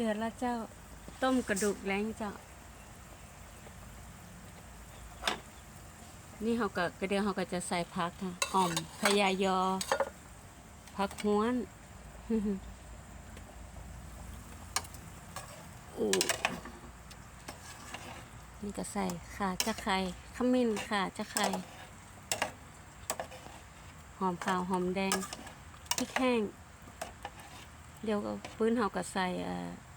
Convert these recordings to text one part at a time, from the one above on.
เดือดแล้วเจ้า ต้มกระดูกแล้งเจ้า นี่เขาก็กระเดียวเขาก็จะใส่ผักค่ะหอมพยายอผักห้วนอู้นี่ก็ใส่ข่าจะไข่ขมิ้นข่าจะไข่หอมขาวหอมแดงพริกแห้ง เดี๋ยวก็ปื้นเฮาก็ใส่อ่อ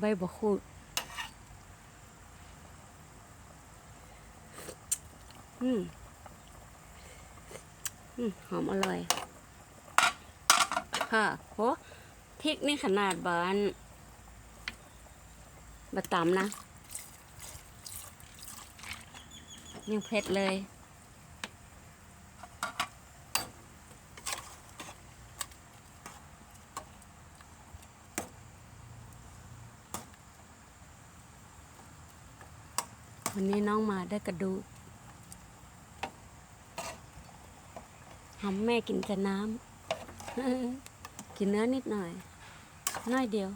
ใบบะขูดอืมอืมหอมอร่อย ค่ะโหพริกนี่ขนาดบานบะตำนะ ยังเผ็ดเลย วันนี้น้องมาได้กระดูกหอมแม่กินแต่น้ำ กินเนื้อนิดหน่อย น้อยเดียว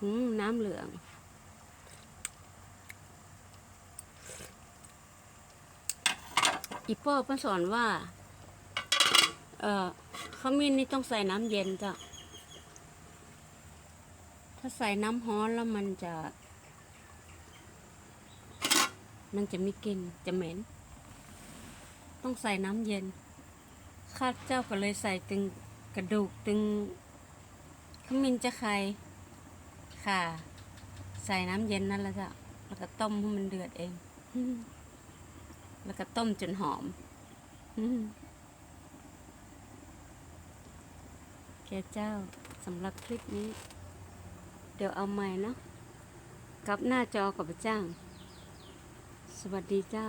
อืมน้ำเหลือง อีป้อเพิ่นสอนว่า เอ่อขมิ้นนี่ต้องใส่น้ำเย็นจ้ะ ถ้าใส่น้ำฮ้อนแล้วมันจะ มันจะมีกลิ่นจะเหม็น ต้องใส่น้ำเย็น ข้าเจ้าก็เลยใส่ตึงกระดูกตึงขมิ้นจะไข่ค่ะ ใส่น้ำเย็นนั่นแหละจ้ะแล้วก็ต้มให้มันเดือดเอง แล้วก็ต้มจนหอมแกเจ้าสำหรับคลิปนี้ ดี๋ยวเอาใหม่เนาะกลับหน้าจอกับจ้างสวัสดีเจ้า